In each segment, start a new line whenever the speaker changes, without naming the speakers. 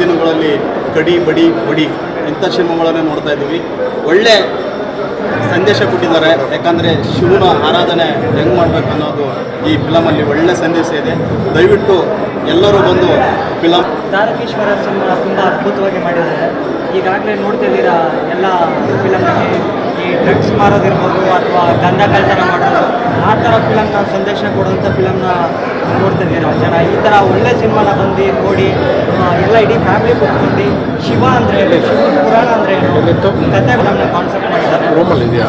ದಿನಗಳಲ್ಲಿ ಕಡಿ ಬಡಿ ಬಡಿ ಇಂಥ ಸಿನಿಮಾಗಳನ್ನೇ ನೋಡ್ತಾ ಇದ್ದೀವಿ. ಒಳ್ಳೆ ಸಂದೇಶ ಕೊಟ್ಟಿದ್ದಾರೆ. ಯಾಕಂದರೆ ಶಿವನ ಆರಾಧನೆ ಹೆಂಗೆ ಮಾಡಬೇಕು ಅನ್ನೋದು ಈ ಫಿಲಮಲ್ಲಿ ಒಳ್ಳೆ ಸಂದೇಶ ಇದೆ. ದಯವಿಟ್ಟು ಎಲ್ಲರೂ ಬಂದು ಫಿಲಮ್
ತಾರಕೇಶ್ವರ ಸಿನಿಮಾ ತುಂಬ ಅದ್ಭುತವಾಗಿ ಮಾಡಿದ್ದಾರೆ. ಈಗಾಗಲೇ ನೋಡ್ತಿದ್ದೀರಾ ಎಲ್ಲ ಫಿಲಮ್ನಲ್ಲಿ ಈ ಡ್ರಗ್ಸ್ ಮಾರೋದಿರ್ಬೋದು ಅಥವಾ ಗಂಧ ಕಳ್ತನ ಮಾಡೋದು. ಆ ಥರ ಫಿಲಮ್ನ ಸಂದೇಶ ಕೊಡುವಂಥ ಫಿಲಮ್ನ ನೋಡ್ತಿದ್ದೀರಾ ಜನ ಈ ಥರ ಒಳ್ಳೆ ಸಿನಿಮಾನ ಬಂದು ನೋಡಿ ಎಲ್ಲ ಇಡೀ ಫ್ಯಾಮಿಲಿ ಕೂತ್ಕೊಂಡು ಶಿವ ಅಂದರೆ ಶಿವ ಪುರಾಣ ಅಂದರೆ ಕತೆ ಫಿಲಮ್ನ ಕಾನ್ಸೆಪ್ಟ್ ಮಾಡಿದ್ದಾರೆ.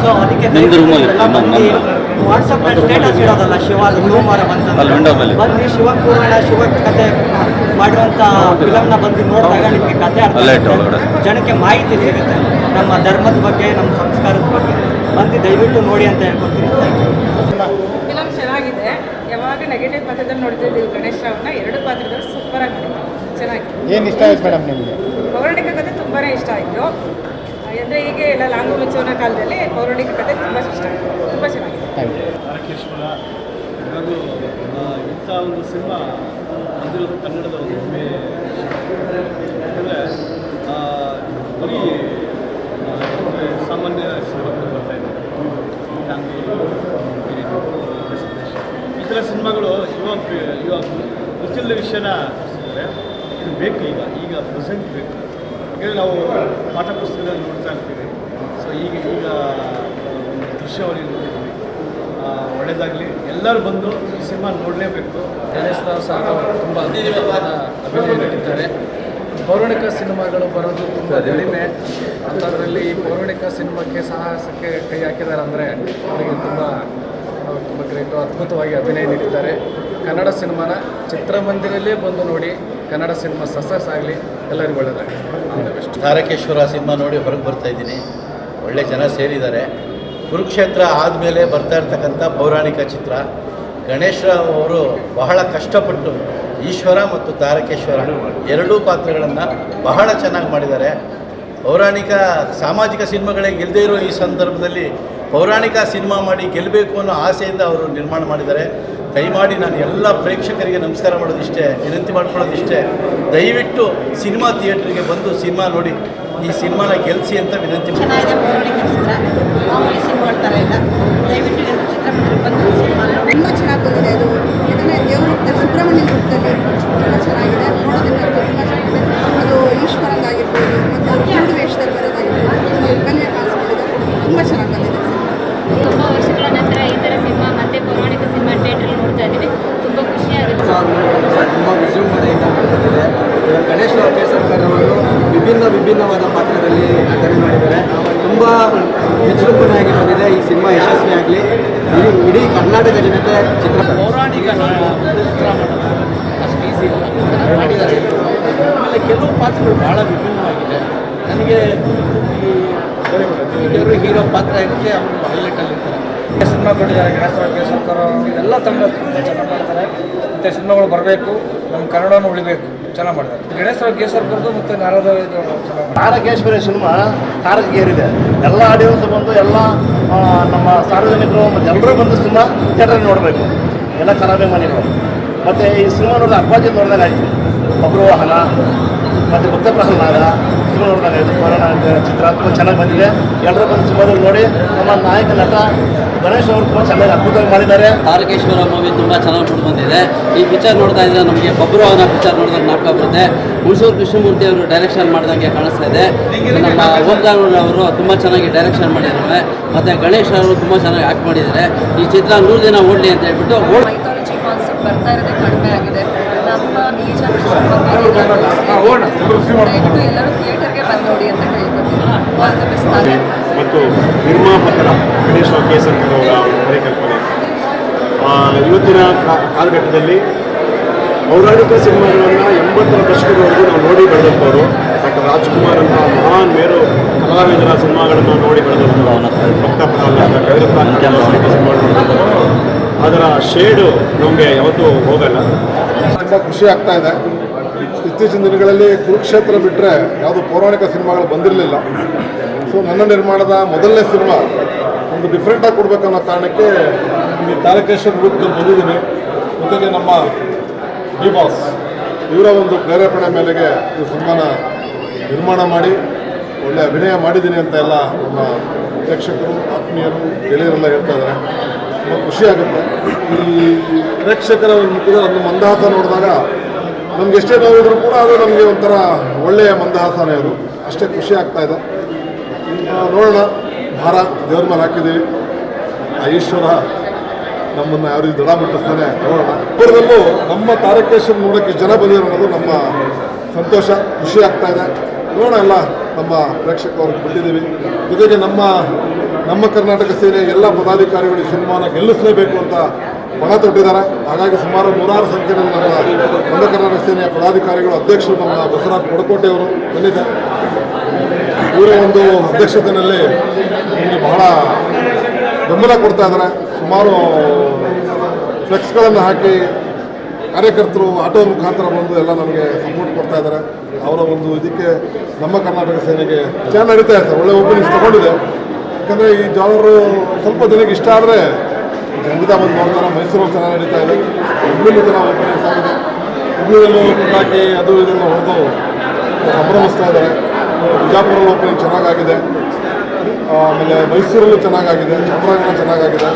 ಸೊ ಅದಕ್ಕೆ ಬಂದು ವಾಟ್ಸಪ್ ಸ್ಟೇಟಸ್ ಇಡೋದಲ್ಲ ಶಿವ ಸೋಮವಾರ. ಬಂತಂದ್ರೆ. ಬಂದು ಶಿವ ಪುರಾಣ ಶಿವ ಕತೆ ಮಾಡಿರುವಂಥ ಫಿಲಮ್ನ ಬಂದು ನೋಡಿದಾಗ ನಿಮಗೆ ಕತೆ ಅರ್ಥ. ಜನಕ್ಕೆ ಮಾಹಿತಿ ಸಿಗುತ್ತೆ. ನಮ್ಮ ಧರ್ಮದ ಬಗ್ಗೆ ನಮ್ಮ ಸಂಸ್ಕಾರದ ಬಗ್ಗೆ. ಬಂದು ದಯವಿಟ್ಟು ನೋಡಿ ಅಂತ ಹೇಳ್ಕೊತೀನಿ ಥ್ಯಾಂಕ್ ಯು
ನೆಗೆಟಿವ್ ಪಾತ್ರದಲ್ಲಿ ನೋಡ್ತಿದ್ದೀವಿ ಗಣೇಶ್ ರಾವ್ನ ಎರಡು ಪಾತ್ರದಲ್ಲಿ ಸೂಪರ್ ಆಗಿ ಚೆನ್ನಾಗಿ. ಚೆನ್ನಾಗಿದೆ
ಏನು ಇಷ್ಟ ಆಯ್ತು ಮೇಡಮ್ ನಿಮಗೆ?
ಪೌರಾಣಿಕ ಕಥೆ ತುಂಬಾ ಇಷ್ಟ ಆಯಿತು. ಅಂದರೆ ಈಗ ಎಲ್ಲ ಲಾಂಗು ಮುಚ್ಚೋನ ಕಾಲದಲ್ಲಿ ಪೌರಾಣಿಕ ಕಥೆ ತುಂಬ ಇಷ್ಟ ಆಯಿತು. ತುಂಬ ಚೆನ್ನಾಗಿದೆ.
ಥ್ಯಾಂಕ್ ಯು
ತಾರಕೇಶ್ವರ ಹಾಗೂ ಇಂಥ ಒಂದು ಸಿನಿಮಾ ಬಂದಿರೋದು ಕನ್ನಡದ ಒಂದು ಹೆಮ್ಮೆ. ಯಾಕಂದರೆ ಬರೀ ಸಾಮಾನ್ಯ ಸಿನಿಮಾಗಳು ಬರ್ತಾ ಇದೆ. ಫ್ಯಾಮಿಲಿ ಥರ ಸಿನಿಮಾಗಳು ಯುವ ಯುವ ಗೊತ್ತಿಲ್ಲದ ವಿಷಯನ ಇದು ಬೇಕು ಈಗ ಈಗ ಪ್ರೆಸೆಂಟ್ ಬೇಕು. ಯಾಕಂದರೆ ನಾವು ಪಾಠ ಪುಸ್ತಕದಲ್ಲಿ ನೋಡ್ತಾ ಇರ್ತೀವಿ. ಸೊ ಈಗ ಈಗ, ಒಂದು ದೃಶ್ಯಾವಳಿ ನೋಡಿದ್ದೀವಿ ಒಳ್ಳೆಯದಾಗಲಿ ಎಲ್ಲರೂ ಬಂದು ಈ ಸಿನಿಮಾ ನೋಡಲೇಬೇಕು.
ಗಣೇಶ್ ಸಹ ತುಂಬ ಅಭಿನಯ ನೀಡಿದ್ದಾರೆ ಪೌರಾಣಿಕ ಸಿನಿಮಾಗಳು ಬರೋದು ತುಂಬ ಕಡಿಮೆ. ಅಂಥದ್ರಲ್ಲಿ ಪೌರಾಣಿಕ ಸಿನಿಮಾಕ್ಕೆ ಸಾಹಸಕ್ಕೆ ಕೈ ಹಾಕಿದ್ದಾರೆ ಅಂದರೆ ಅವರಿಗೆ ತುಂಬ ತುಂಬ ಗ್ರೇಟು, ಅದ್ಭುತವಾಗಿ ಅಭಿನಯ ನೀಡಿದ್ದಾರೆ. ಕನ್ನಡ ಸಿನಿಮಾನ ಚಿತ್ರಮಂದಿರಲ್ಲೇ ಬಂದು ನೋಡಿ, ಕನ್ನಡ ಸಿನಿಮಾ ಸಕ್ಸಸ್ ಆಗಲಿ, ಎಲ್ಲರಿಗೂ ಒಳ್ಳೆಯದಾಗಲಿ.
ತಾರಕೇಶ್ವರ ಸಿನಿಮಾ ನೋಡಿ ಹೊರಗೆ ಬರ್ತಾ ಇದ್ದೀನಿ. ಒಳ್ಳೆ ಜನ ಸೇರಿದ್ದಾರೆ. ಕುರುಕ್ಷೇತ್ರ ಆದಮೇಲೆ ಬರ್ತಾ ಇರ್ತಕ್ಕಂಥ ಪೌರಾಣಿಕ ಚಿತ್ರ. ಗಣೇಶರಾವ್ ಅವರು ಬಹಳ ಕಷ್ಟಪಟ್ಟು ಈಶ್ವರ ಮತ್ತು ತಾರಕೇಶ್ವರ ಎರಡೂ ಪಾತ್ರಗಳನ್ನು ಬಹಳ ಚೆನ್ನಾಗಿ ಮಾಡಿದ್ದಾರೆ. ಪೌರಾಣಿಕ, ಸಾಮಾಜಿಕ ಸಿನಿಮಾಗಳೇ ಇಲ್ಲದೇ ಇರೋ ಈ ಸಂದರ್ಭದಲ್ಲಿ ಪೌರಾಣಿಕ ಸಿನಿಮಾ ಮಾಡಿ ಗೆಲ್ಲಬೇಕು ಅನ್ನೋ ಆಸೆಯಿಂದ ಅವರು ನಿರ್ಮಾಣ ಮಾಡಿದ್ದಾರೆ. ದಯಮಾಡಿ ನಾನು ಎಲ್ಲ ಪ್ರೇಕ್ಷಕರಿಗೆ ನಮಸ್ಕಾರ ಮಾಡೋದಿಷ್ಟೇ, ವಿನಂತಿ ಮಾಡ್ಕೊಳ್ಳೋದಿಷ್ಟೇ. ದಯವಿಟ್ಟು ಸಿನಿಮಾ ಥಿಯೇಟ್ರಿಗೆ ಬಂದು ಸಿನಿಮಾ ನೋಡಿ, ಈ ಸಿನಿಮಾನ ಗೆಲ್ಲಿಸಿ ಅಂತ ವಿನಂತಿ ಮಾಡ್ತೀನಿ.
ವಿಭಿನ್ನವಾದ ಪಾತ್ರದಲ್ಲಿ ನಟನೆ ಮಾಡಿದ್ದಾರೆ ತುಂಬ ವಿಜೃಂಭಣೆಯಾಗಿ ಬಂದಿದೆ ಈ ಸಿನಿಮಾ ಯಶಸ್ವಿಯಾಗಲಿ ಇಡೀ ಇಡೀ ಕರ್ನಾಟಕ ಜನತೆ ಚಿತ್ರ
ಪೌರಾಣಿಕ ಅಷ್ಟು ಮಾಡಿದ್ದಾರೆ ಆಮೇಲೆ ಕೆಲವು ಪಾತ್ರಗಳು ಭಾಳ ವಿಭಿನ್ನವಾಗಿದೆ ನನಗೆ ಈ ಹೀರೋ ಪಾತ್ರ ಇರುತ್ತೆ ಅವರು ಹೈಲೈಟಲ್ಲಿ ಸಿನಿಮಾ ಕೊಟ್ಟಿದ್ದಾರೆ ಗಣೇಶ ಕೇಸರ್ಕರ್ ಇದೆಲ್ಲ ತುಂಬ ಚೆನ್ನಾಗಿ ಮಾಡ್ತಾರೆ. ಮತ್ತು ಸಿನಿಮಾಗಳು ಬರಬೇಕು, ನಮ್ಮ ಕನ್ನಡವನ್ನು ಉಳಿಬೇಕು. ಚೆನ್ನಾಗಿ ಮಾಡ್ತಾರೆ. ಗಣೇಶ ಕೇಸರ್ಕರ್ದು ಮತ್ತು ನಾರದ
ತಾರಕೇಶ್ವರಿ ಸಿನಿಮಾ ತಾರಕಗೇರಿದೆ ಎಲ್ಲ ಆಡಿಯನ್ಸ್ ಬಂದು ಎಲ್ಲ ನಮ್ಮ ಸಾರ್ವಜನಿಕರು ಮತ್ತು ಎಲ್ಲರೂ ಬಂದು ಸಿನಿಮಾ ಥಿಯೇಟರ್ ನೋಡಬೇಕು. ಎಲ್ಲ ಕಲಾಭಿಮಾನಿಗಳು ಮತ್ತು ಈ ಸಿನಿಮಾ ನೋಡಿದ ಅಪ್ಪಾಜಿ ನೋಡಿದಾಗ ಆಯಿತು. ಒಬ್ಬರು ವಾಹನ ಮತ್ತು ಭಕ್ತ ಸಿನಿಮಾ ನೋಡಿದಾಗ ಚಿತ್ರ ತುಂಬ ಚೆನ್ನಾಗಿ ಬಂದಿದೆ. ಎಲ್ಲರೂ ಬಂದು ಸಿನಿಮಾದಲ್ಲಿ ನೋಡಿ ನಮ್ಮ ನಾಯಕ ನಟ ಗಣೇಶ್ ಅವರು ತುಂಬ ಚೆನ್ನಾಗಿ ಅದ್ಭುತವಾಗಿ ಮಾಡಿದ್ದಾರೆ.
ತಾರಕೇಶ್ವರ ಮೂವಿ ತುಂಬ ಚೆನ್ನಾಗಿ ಮೂಡಿ ಬಂದಿದೆ. ಈ ಪಿಕ್ಚರ್ ನೋಡ್ತಾ ಇದ್ರೆ ನಮಗೆ ಬಬ್ರು ಅವನ ಪಿಕ್ಚರ್ ನೋಡಿದಾಗ ನಾಟಕ ಬರುತ್ತೆ ಹುಣಸೂರು ಕೃಷ್ಣಮೂರ್ತಿ ಅವರು ಡೈರೆಕ್ಷನ್ ಮಾಡಿದಂಗೆ ಕಾಣಿಸ್ತಾ ಇದೆ. ನಮ್ಮ ಓಂಕಾರ ಅವರು ತುಂಬ ಚೆನ್ನಾಗಿ ಡೈರೆಕ್ಷನ್ ಮಾಡಿದ್ದಾರೆ. ಮತ್ತು ಗಣೇಶ್ ಅವರು ತುಂಬ ಚೆನ್ನಾಗಿ ಆ್ಯಕ್ಟ್ ಮಾಡಿದ್ದಾರೆ. ಈ ಚಿತ್ರ ನೂರು ದಿನ ಓಡಲಿ ಅಂತ ಹೇಳ್ಬಿಟ್ಟು ಓಡ್
ಕಾನ್ಸೆಪ್ಟ್ ಬರ್ತಾ ಇರೋದೇ ಕಡಿಮೆ ಆಗಿದೆ. ನಮ್ಮ ದಯವಿಟ್ಟು ಎಲ್ಲರೂ
ಮತ್ತು ನಿರ್ಮಾಪಕರ ಗಣೇಶ ಕೇಸರ್ ಅವರ ಪರಿಕಲ್ಪನೆ. ಇವತ್ತಿನ ಕಾಲಘಟ್ಟದಲ್ಲಿ ಪೌರಾಣಿಕ ಸಿನಿಮಾಗಳನ್ನು ಎಂಬತ್ತರ ದಶಕದವರೆಗೂ ನಾವು ನೋಡಿ ಬೆಳೆದಂಥವ್ರು ಡಾಕ್ಟರ್ ರಾಜ್ಕುಮಾರ್ ಅಂತ ಮಹಾನ್ ಮೇರು ಕಲಾವಿದರ ಸಿನಿಮಾಗಳನ್ನು ನೋಡಿ ಬೆಳೆದಂಥವ್ರು. ಅದರ ಶೇಡು ನಮಗೆ ಯಾವತ್ತೂ ಹೋಗಲ್ಲ.
ಖುಷಿ ಆಗ್ತಾ ಇದೆ. ಇತ್ತೀಚಿನ ದಿನಗಳಲ್ಲಿ ಕುರುಕ್ಷೇತ್ರ ಬಿಟ್ಟರೆ ಯಾವುದು ಪೌರಾಣಿಕ ಸಿನಿಮಾಗಳು ಬಂದಿರಲಿಲ್ಲ. ಸೊ ನನ್ನ ನಿರ್ಮಾಣದ ಮೊದಲನೇ ಸಿನಿಮಾ ಒಂದು ಡಿಫ್ರೆಂಟಾಗಿ ಕೊಡಬೇಕನ್ನೋ ಕಾರಣಕ್ಕೆ ಈ ತಾರಕೇಶ್ವರ ರೂಪದಲ್ಲಿ ಬಂದಿದ್ದೀನಿ. ಜೊತೆಗೆ ನಮ್ಮ ಡಿ ಬಾಸ್, ಇವರ ಒಂದು ಪ್ರೇರೇಪಣೆ ಮೇಲೆಗೆ ಈ ಸಿನಿಮಾನ ನಿರ್ಮಾಣ ಮಾಡಿ, ಒಳ್ಳೆ ಅಭಿನಯ ಮಾಡಿದ್ದೀನಿ ಅಂತ ಎಲ್ಲ ನಮ್ಮ ಪ್ರೇಕ್ಷಕರು, ಆತ್ಮೀಯರು, ಗೆಳೆಯರೆಲ್ಲ ಹೇಳ್ತಾ ಇದ್ದಾರೆ. ತುಂಬ ಖುಷಿಯಾಗುತ್ತೆ ಈ ಪ್ರೇಕ್ಷಕರ ಮುಖದ ಒಂದು ಮಂದಹಾಸ ನೋಡಿದಾಗ ನಮ್ಗೆ ಎಷ್ಟೇ ನೋವಿದ್ರು ಕೂಡ ಅದು ನಮಗೆ ಒಂಥರ ಒಳ್ಳೆಯ ಮಂದಹಾಸನೇ ಅದು. ಅಷ್ಟೇ ಖುಷಿ ಆಗ್ತಾ ಇದೆ. ನೋಡೋಣ. ಭಾರ, ದೇವ್ರ ಮೇಲೆ ಹಾಕಿದ್ದೀವಿ. ಆ ಈಶ್ವರ ನಮ್ಮನ್ನು ಯಾವ ರೀತಿ ದಡ ಮುಟ್ಟಿಸ್ತಾನೆ, ನೋಡೋಣ. ನಮ್ಮ ತಾರಕೇಶ್ವರ ನೋಡೋಕ್ಕೆ ಜನ ಅನ್ನೋದು ನಮ್ಮ ಸಂತೋಷ, ಖುಷಿ ಆಗ್ತಾ ಇದೆ. ನೋಡೋಣ ಎಲ್ಲ ನಮ್ಮ ಪ್ರೇಕ್ಷಕವ್ರಿಗೆ ಬಿಟ್ಟಿದ್ದೀವಿ ಜೊತೆಗೆ ನಮ್ಮ ನಮ್ಮ ಕರ್ನಾಟಕ ಸೇನೆ ಎಲ್ಲ ಪದಾಧಿಕಾರಿಗಳಿಗೆ ಸಿನಿಮಾನ ಗೆಲ್ಲಿಸಲೇಬೇಕು ಅಂತ ಪಣ ತೊಟ್ಟಿದ್ದಾರೆ ಹಾಗಾಗಿ ಸುಮಾರು ನೂರಾರು ಸಂಖ್ಯೆಯಲ್ಲಿ ನಮ್ಮ ನಮ್ಮ ಕರ್ನಾಟಕ ಸೇನೆಯ ಪದಾಧಿಕಾರಿಗಳು ಅಧ್ಯಕ್ಷರು ನಮ್ಮ ಬಸವರಾಜ್ ಕೊಡಕೋಟೆಯವರು ಬಂದಿದ್ದಾರೆ. ಇವರ ಒಂದು ಅಧ್ಯಕ್ಷತೆಯಲ್ಲಿ ಇಲ್ಲಿ ಬಹಳ ಬೆಂಬಲ ಕೊಡ್ತಾ ಇದ್ದಾರೆ. ಸುಮಾರು ಫ್ಲೆಕ್ಸ್ಗಳನ್ನು ಹಾಕಿ ಕಾರ್ಯಕರ್ತರು ಆಟೋ ಮುಖಾಂತರ ಬಂದು ಎಲ್ಲ ನಮಗೆ ಸಪೋರ್ಟ್ ಕೊಡ್ತಾ ಇದ್ದಾರೆ. ಅವರ ಒಂದು ಇದಕ್ಕೆ ನಮ್ಮ ಕರ್ನಾಟಕ ಸೇನೆಗೆ ಚೆನ್ನಾಗಿ ನಡೀತಾ ಇರ್ತಾರೆ ಒಳ್ಳೆ ಓಪನಿಂಗ್ಸ್ ತಗೊಂಡಿದೆ. ಯಾಕಂದರೆ ಈ ಜನರು ಸ್ವಲ್ಪ ಜನಕ್ಕೆ ಇಷ್ಟ ಆದರೆ ಖಂಡಿತ ಬಂದು ನೋಡ್ತಾರೆ ಮೈಸೂರು ಚೆನ್ನಾಗಿ ನಡೀತಾ ಇದೆ. ಹುಬ್ಳಿಲಿ ಚೆನ್ನಾಗಿ ಓಪನಿಂಗ್ಸ್ ಆಗಿದೆ ಹುಬ್ಳಿಯಲ್ಲೂ ಪಟಾಕಿ ಅದು ಇದನ್ನು ಹೊಡೆದು ಸಂಭ್ರಮಿಸ್ತಾ ಇದ್ದಾರೆ. ಬಿಜಾಪುರಲ್ಲಿ ಓಪನಿಂಗ್ ಚೆನ್ನಾಗಾಗಿದೆ. ಆಮೇಲೆ ಮೈಸೂರಲ್ಲೂ ಚೆನ್ನಾಗಾಗಿದೆ. ಚಾಮರಾಜನಗರ ಚೆನ್ನಾಗಾಗಿದೆ.